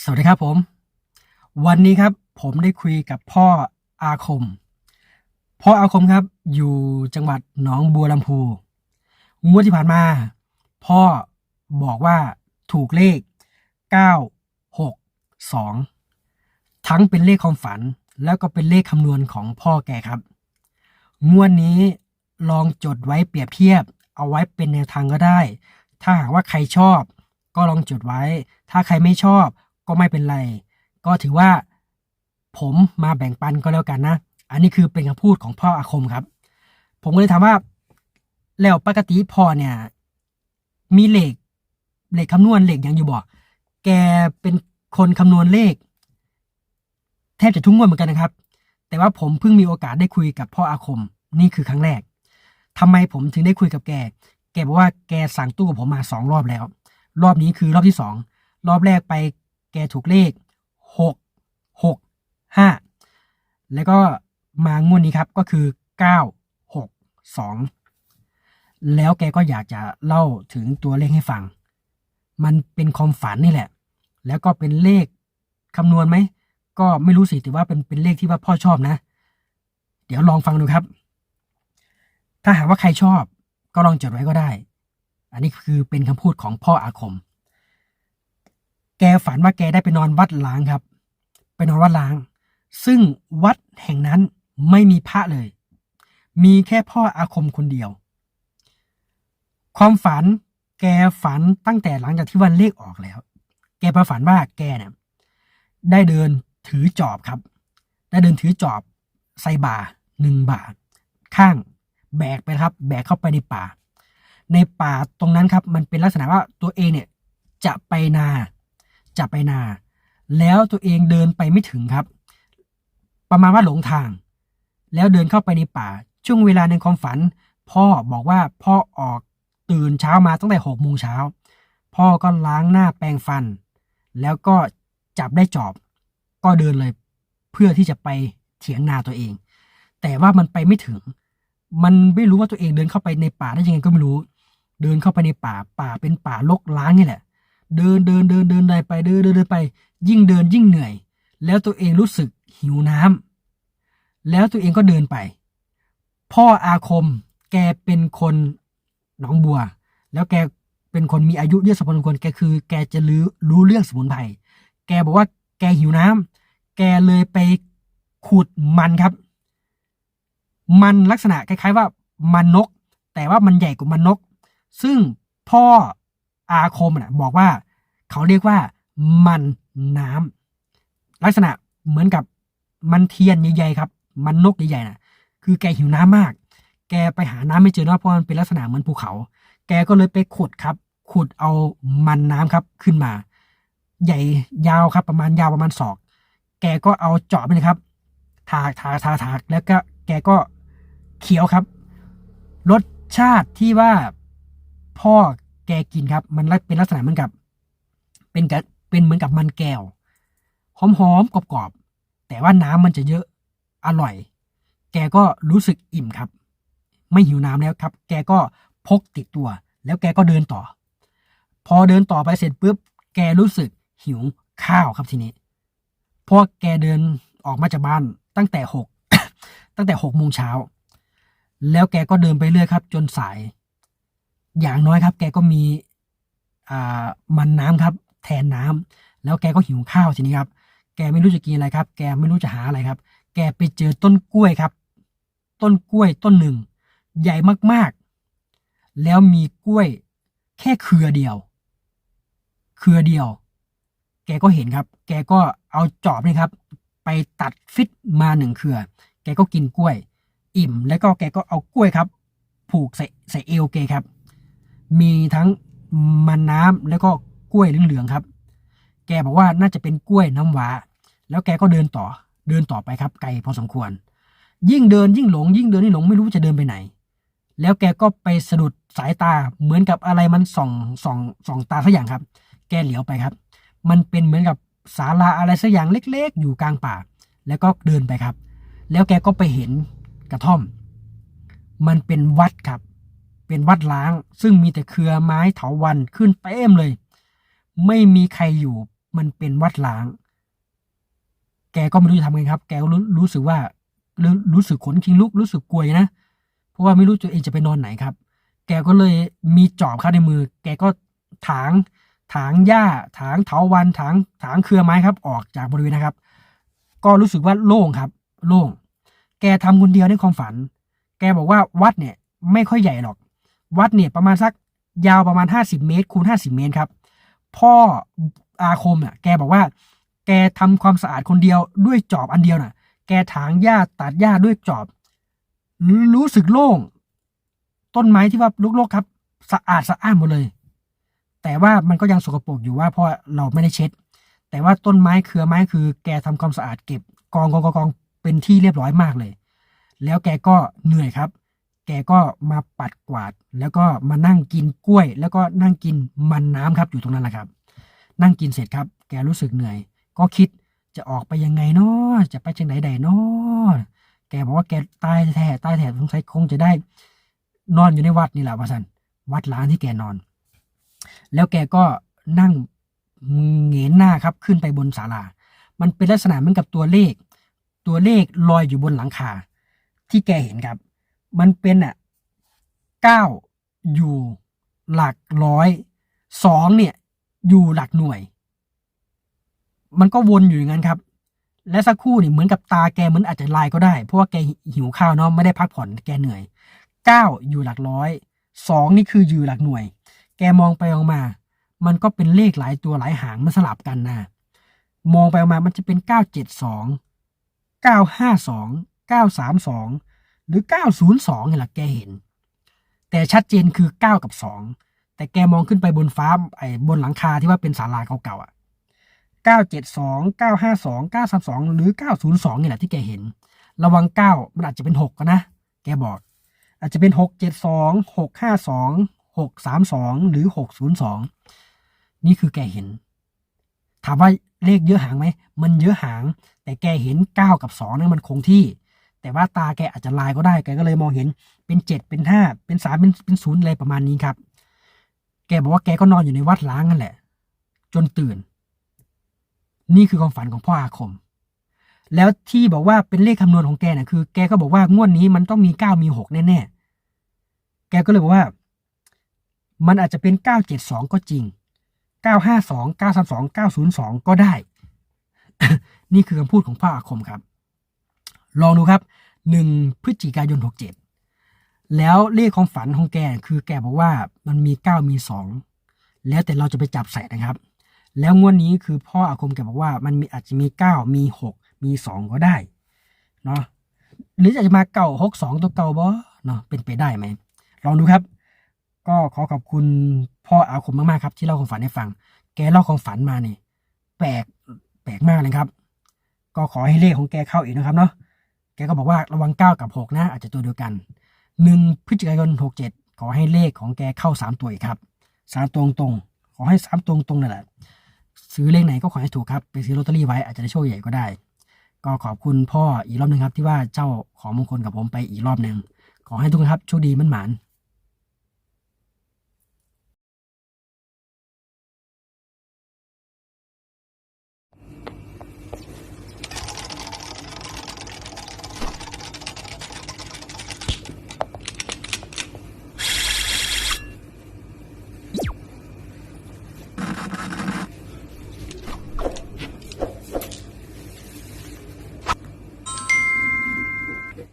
สวัสดีครับผม วันนี้ครับผมได้คุยกับพ่ออาคม พ่ออาคมครับ อยู่จังหวัดหนองบัวลำพูงวดที่ผ่านมา พ่อบอกว่าถูกเลข 962 ทั้งเป็นเลขความฝัน แล้วก็เป็นเลขคำนวณของพ่อแกครับ งวดนี้ลองจดไว้เปรียบเทียบ เอาไว้เป็นแนวทางก็ได้ ถ้าหากว่าใครชอบก็ลองจดไว้ ถ้าใครไม่ชอบ ก็ไม่เป็นไร ก็ถือว่าผมมาแบ่งปันก็แล้วกันนะ อันนี้คือเป็นคำพูดของพ่ออาคมครับ ผมก็เลยถามว่าแล้วปกติพ่อเนี่ย มีเลขเลขคำนวณเลขอย่างอยู่บ่แกเป็นคนคำนวณเลข แทบจะทุกงวดเหมือนกันนะครับ แต่ว่าผมเพิ่งมีโอกาสได้คุยกับพ่ออาคม นี่คือครั้งแรกทำไมผมถึงได้คุยกับแก แกบอกว่าแกสั่งตู้กับผมมาสองรอบแล้ว รอบนี้คือรอบที่สองรอบแรกไป แกถูกเลขหกหกห้าแล้วก็มางวดนี้ครับก็คือเก้าหกสองแล้วแกก็อยากจะเล่าถึงตัวเลขให้ฟัง มันเป็นความฝันนี่แหละ แล้วก็เป็นเลขคำนวณไหม ก็ไม่รู้สิแต่ว่าเป็นเป็นเลขที่ว่าพ่อชอบนะ เดี๋ยวลองฟังดูครับ ถ้าหากว่าใครชอบก็ลองจดไว้ก็ได้ อันนี้คือเป็นคำพูดของพ่ออาคม แกฝันว่าแกได้ไปนอนวัดล้างครับ ไปนอนวัดล้าง ซึ่งวัดแห่งนั้นไม่มีพระเลย มีแค่พ่ออาคมคนเดียว ความฝันแกฝันตั้งแต่หลังจากที่วันเลขออกแล้ว แกประฝันว่าแกเนี่ยได้เดินถือจอบครับ ได้เดินถือจอบใส่บ่าหนึ่งบ่าข้างแบกไปครับ แบกเข้าไปในป่า ในป่าตรงนั้นครับ มันเป็นลักษณะว่าตัวเองเนี่ยจะไปนา จะไปนา แล้วตัวเองเดินไปไม่ถึงครับ ประมาณว่าหลงทาง แล้วเดินเข้าไปในป่า ช่วงเวลาในความฝัน พ่อบอกว่าพ่อออกตื่นเช้ามาตั้งแต่หกโมงเช้าพ่อก็ล้างหน้าแปรงฟัน แล้วก็จับได้จอบ ก็เดินเลยเพื่อที่จะไปเถียงนาตัวเอง แต่ว่ามันไปไม่ถึง มันไม่รู้ว่าตัวเองเดินเข้าไปในป่าได้ยังไงก็ไม่รู้ เดินเข้าไปในป่าป่าเป็นป่ารกร้างนี่แหละ เดินเดินเดินเดินไปเดินเดินเดินไป ยิ่งเดินยิ่งเหนื่อย แล้วตัวเองรู้สึกหิวน้ำแล้วตัวเองก็เดินไป พ่ออาคมแกเป็นคนหนองบัว แล้วแกเป็นคนมีอายุเยอะสมควรแกคือ แกจะรู้รู้เรื่องสมุนไพรแกบอกว่าแกหิวน้ำแกเลยไปขุดมันครับ มันลักษณะคล้ายๆว่ามันนก แต่ว่ามันใหญ่กว่ามันนก ซึ่งพ่อ อาคมน่ะบอกว่า เขาเรียกว่ามันน้ำลักษณะเหมือนกับมันเทียนใหญ่ๆครับ มันนกใหญ่ๆน่ะคือแกหิวน้ำมาก แกไปหาน้ำไม่เจอเนอะเพราะมันเป็นลักษณะเหมือนภูเขา แกก็เลยไปขุดครับ ขุดเอามันน้ำครับขึ้นมา ใหญ่ยาวครับ ประมาณยาวประมาณศอก แกก็เอาเจาะไปเลยครับ ถากถากถากถากแล้วก็แกก็เคี้ยวครับรสชาติที่ว่าพ่อ แกกินครับ มันเป็นลักษณะเหมือนกับ เป็นกับเป็นเหมือนกับมันแก้วหอมๆกรอบๆแต่ว่าน้ำมันจะเยอะอร่อย แกก็รู้สึกอิ่มครับ ไม่หิวน้ำแล้วครับ แกก็พกติดตัว แล้วแกก็เดินต่อ พอเดินต่อไปเสร็จปุ๊บแกรู้สึกหิวข้าวครับทีนี้พราะแกเดินออกมาจากบ้านตั้งแต่หกตั้งแต่หกโมงเช้า แล้วแกก็เดินไปเรื่อยครับ จนสาย อย่างน้อยครับ แกก็มีอ่ามันน้ำครับ แทนน้ำแล้วแกก็หิวข้าวทีนี้ครับ แกไม่รู้จะกินอะไรครับ แกไม่รู้จะหาอะไรครับ แกไปเจอต้นกล้วยครับ ต้นกล้วยต้นหนึ่ง ใหญ่มากๆ แล้วมีกล้วย แค่เครือเดียว เครือเดียว แกก็เห็นครับ แกก็เอาจอบนี่ครับ ไปตัดฟิตมาหนึ่งเครือ แกก็กินกล้วย อิ่มแล้วก็แกก็เอากล้วยครับ ผูกใส่ใส่เอวแกครับ มีทั้งมันน้ำแล้วก็กล้วยเหลืองๆครับ แกบอกว่าน่าจะเป็นกล้วยน้ำว้า แล้วแกก็เดินต่อ เดินต่อไปครับ ไกลพอสมควร ยิ่งเดินยิ่งหลง ยิ่งเดินยิ่งหลงไม่รู้จะเดินไปไหน แล้วแกก็ไปสะดุดสายตาเหมือนกับอะไรมันส่องส่องส่องตาสักอย่างครับ แกเหลียวไปครับ มันเป็นเหมือนกับศาลาอะไรสักอย่างเล็ก ๆ อยู่กลางป่า แล้วก็เดินไปครับ แล้วแกก็ไปเห็นกระท่อม มันเป็นวัดครับ เป็นวัดล้าง ซึ่งมีแต่เครือไม้เถาวัลย์ขึ้นเต็มเลย ไม่มีใครอยู่มันเป็นวัดล้าง แกก็ไม่รู้จะทำไงครับ แกรู้รู้สึกว่ารู้รู้สึกขนคิงลุกรู้สึกกลัวนะเพราะว่าไม่รู้ตัวเองจะไปนอนไหนครับ แกก็เลยมีจอบเข้าในมือ แกก็ถางถางหญ้าถางเถาวันถางถางเครือไม้ครับออกจากบริเวณนะครับ ก็รู้สึกว่าโล่งครับ โล่ง แกทำคนเดียวในความฝัน แกบอกว่าวัดเนี่ย ไม่ค่อยใหญ่หรอก วัดเนี่ยประมาณสักยาวประมาณ 50 เมตร คูณ 50 เมตรครับ พ่ออาคมอะ แกบอกว่า แกทำความสะอาดคนเดียวด้วยจอบอันเดียวน่ะ แกถางหญ้าตัดหญ้าด้วยจอบ รู้สึกโล่ง ต้นไม้ที่ว่าลุกๆครับ สะอาดสะอ้านหมดเลย แต่ว่ามันก็ยังสกปรกอยู่ว่าเพราะเราไม่ได้เช็ด แต่ว่าต้นไม้เครือไม้คือ แกทำความสะอาดเก็บกองกองกองเป็นที่เรียบร้อยมากเลย แล้วแกก็เหนื่อยครับ แกก็มาปัดกวาด แล้วก็มานั่งกินกล้วย แล้วก็นั่งกินมันน้ำครับอยู่ตรงนั้นแหละครับ นั่งกินเสร็จครับ แกรู้สึกเหนื่อย ก็คิดจะออกไปยังไงเนาะจะไปจังไหนใดเนาะแกบอกว่าแกตายแท้ตายแท้สงสัยคงจะได้ นอนอยู่ในวัดนี่แหละว่าสันวัดล้างที่แกนอน แล้วแกก็นั่งเหงนหน้าครับขึ้นไปบนศาลา มันเป็นลักษณะเหมือนกับตัวเลข ตัวเลขลอยอยู่บนหลังคาที่แกเห็นครับ มันเป็นอะเก้าอยู่หลักร้อยสองเนี่ยอยู่หลักหน่วย มันก็วนอยู่อย่างนั้นครับ และสักครู่นี่เหมือนกับตาแกเหมือนอาจจะลายก็ได้ เพราะว่าแกหิวข้าวเนาะไม่ได้พักผ่อนแกเหนื่อยเก้าอยู่หลักร้อยสองนี่คืออยู่หลักหน่วย แกมองไปมองมา มันก็เป็นเลขหลายตัวหลายหางมันสลับกันนะมองไปมองมามันจะเป็นเก้าเจ็ดสองเก้าห้าสองเก้าสามสอง หรือเก้าศูนย์สองนี่แหละแกเห็น แต่ชัดเจนคือเก้ากับสองแต่แกมองขึ้นไปบนฟ้าไอ้บนหลังคาที่ว่าเป็นศาลาเก่าๆอะเก้าเจ็ดสองเก้าห้าสองเก้าสามสองหรือเก้าศูนย์สองนี่แหละที่แกเห็น ระวังเก้ามันอาจจะเป็นหกก็นะ แกบอก อาจจะเป็นหกเจ็ดสองหกห้าสองหกสามสองหรือหกศูนย์สองนี่คือแกเห็น ถามว่าเลขเยอะหางไหม มันเยอะหาง แต่แกเห็นเก้ากับสองนั่นมันคงที่ แต่ว่าตาแกอาจจะลายก็ได้แกก็เลยมองเห็นเป็นเจ็ดเป็นห้าเป็นสามเป็นเป็นศูนย์อะไรประมาณนี้ครับ แกบอกว่าแกก็นอนอยู่ในวัดล้างนั่นแหละ จนตื่น นี่คือความฝันของพ่ออาคม แล้วที่บอกว่าเป็นเลขคำนวณของแกเนี่ยคือ แกก็บอกว่างวดนี้มันต้องมีเก้ามีหกแน่ๆแกก็เลยบอกว่า มันอาจจะเป็นเก้าเจ็ดสองก็จริงเก้าห้าสองเก้าสามสองเก้าศูนย์สองก็ได้ นี่คือคำพูดของพ่ออาคมครับ ลองดูครับหนึ่งพฤศจิกายนหกเจ็ดแล้วเลขของฝันของแกคือแกบอกว่ามันมีเก้ามีสองแล้วแต่เราจะไปจับใส่นะครับ แล้วงวดนี้คือพ่ออาคมแกบอกว่ามันมีอาจจะมีเก้ามีหกมีสองก็ได้เนาะหรืออาจจะมาเก่าหกสองตัวเก่าบ่เนาะเป็นไปได้ไหมลองดูครับ ก็ขอขอบคุณพ่ออาคมมากๆครับ ที่เล่าความฝันให้ฟัง แกเล่าความฝันมาเนี่ยแปลกแปลกมากเลยครับ ก็ขอให้เลขของแกเข้าอีกนะครับเนาะ แกก็บอกว่าระวังเก้ากับหกนะ อาจจะตัวเดียวกันหนึ่งพฤศจิกายนหกเจ็ดขอให้เลขของแกเข้าสามตัวอีกครับสามตรงตรง ขอให้สามตรงตรงนั่นแหละ ซื้อเลขไหนก็ขอให้ถูกครับ ไปซื้อลอตเตอรี่ไว้อาจจะได้โชคใหญ่ก็ได้ ก็ขอบคุณพ่ออีกรอบหนึ่งครับ ที่ว่าเจ้าของมงคลกับผมไปอีกรอบหนึ่งขอให้ทุกคนครับโชคดีมั่นหมาน